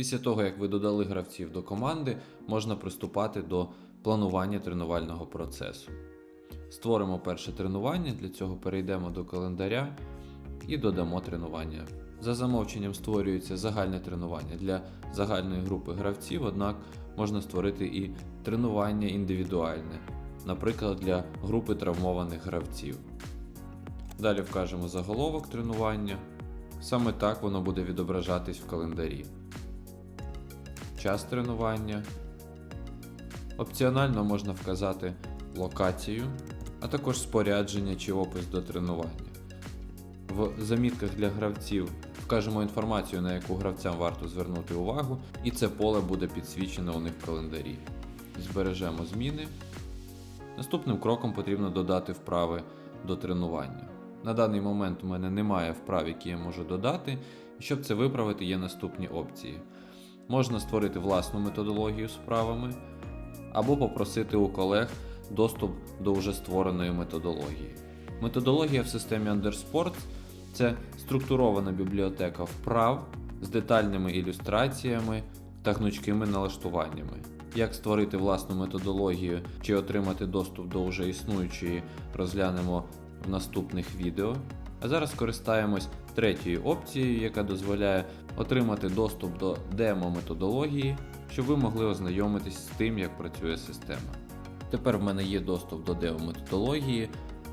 Після того, як ви додали гравців до команди, можна приступати до планування тренувального процесу. Створимо перше тренування, для цього перейдемо до календаря і додамо тренування. За замовченням створюється загальне тренування для загальної групи гравців, однак можна створити і тренування індивідуальне, наприклад, для групи травмованих гравців. Далі вкажемо заголовок тренування. Саме так воно буде відображатись в календарі. Час тренування. Опціонально можна вказати локацію, а також спорядження чи опис до тренування. В замітках для гравців вкажемо інформацію, на яку гравцям варто звернути увагу, і це поле буде підсвічено у них в календарі. Збережемо зміни. Наступним кроком потрібно додати вправи до тренування. На даний момент у мене немає вправ, які я можу додати, щоб це виправити, є наступні опції. Можна створити власну методологію з вправами, або попросити у колег доступ до вже створеної методології. Методологія в системі Undersport це структурована бібліотека вправ з детальними ілюстраціями та гнучкими налаштуваннями. Як створити власну методологію чи отримати доступ до вже існуючої, розглянемо в наступних відео. А зараз скористаємось третьою опцією, яка дозволяє отримати доступ до демо-методології, щоб ви могли ознайомитись з тим, як працює система. Тепер в мене є доступ до демо-методології.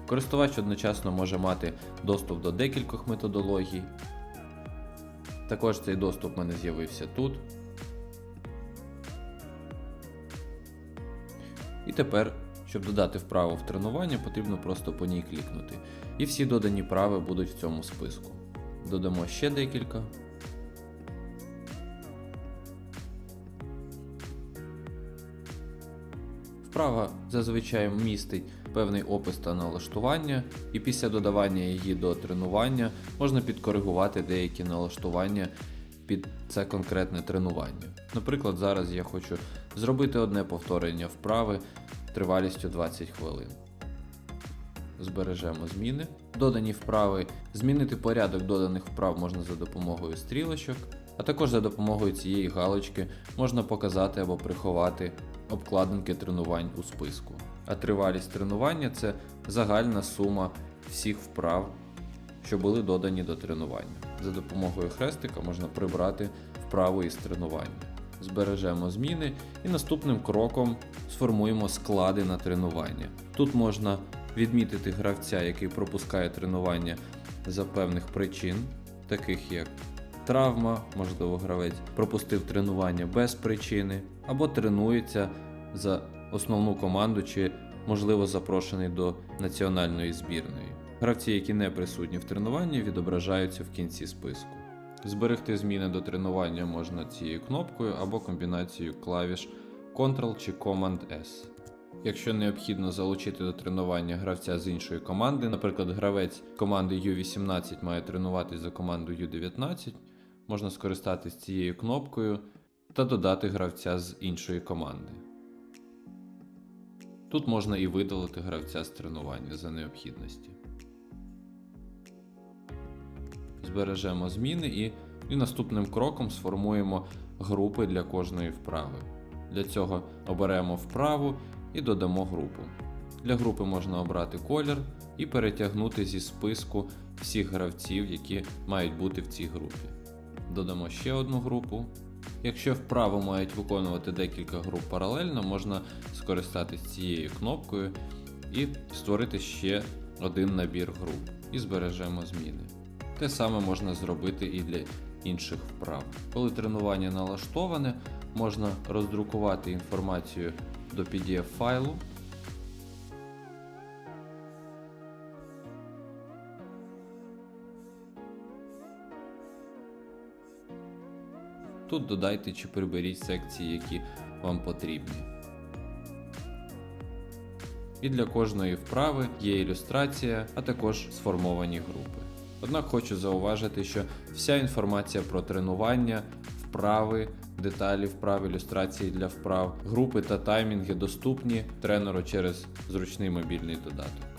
Користувач одночасно може мати доступ до декількох методологій. Також цей доступ в мене з'явився тут. І тепер, щоб додати вправу в тренування, потрібно просто по ній клікнути. І всі додані прави будуть в цьому списку. Додамо ще декілька. Вправа зазвичай містить певний опис та налаштування, і після додавання її до тренування можна підкоригувати деякі налаштування під це конкретне тренування. Наприклад, зараз я хочу зробити одне повторення вправи тривалістю 20 хвилин. Збережемо зміни. Додані вправи. Змінити порядок доданих вправ можна за допомогою стрілочок, а також за допомогою цієї галочки можна показати або приховати обкладинки тренувань у списку. А тривалість тренування це загальна сума всіх вправ, що були додані до тренування. За допомогою хрестика можна прибрати вправу із тренування. Збережемо зміни і наступним кроком сформуємо склади на тренування. Тут можна відмітити гравця, який пропускає тренування за певних причин, таких як травма, можливо, гравець пропустив тренування без причини, або тренується за основну команду чи, можливо, запрошений до національної збірної. Гравці, які не присутні в тренуванні, відображаються в кінці списку. Зберегти зміни до тренування можна цією кнопкою або комбінацією клавіш Ctrl чи Command-S. Якщо необхідно залучити до тренування гравця з іншої команди, наприклад, гравець команди U18 має тренуватись за командою U19, можна скористатись цією кнопкою та додати гравця з іншої команди. Тут можна і видалити гравця з тренування за необхідності. Збережемо зміни і, і наступним кроком сформуємо групи для кожної вправи. Для цього оберемо вправу і додамо групу. Для групи можна обрати колір і перетягнути зі списку всіх гравців, які мають бути в цій групі. Додамо ще одну групу. Якщо вправо мають виконувати декілька груп паралельно, можна скористатись цією кнопкою і створити ще один набір груп і збережемо зміни. Те саме можна зробити і для інших вправ. Коли тренування налаштоване, можна роздрукувати інформацію до PDF файлу. Тут додайте чи приберіть секції, які вам потрібні. І для кожної вправи є ілюстрація, а також сформовані групи. Однак хочу зауважити, що вся інформація про тренування, вправи, деталі вправ, ілюстрації для вправ, групи та таймінги доступні тренеру через зручний мобільний додаток.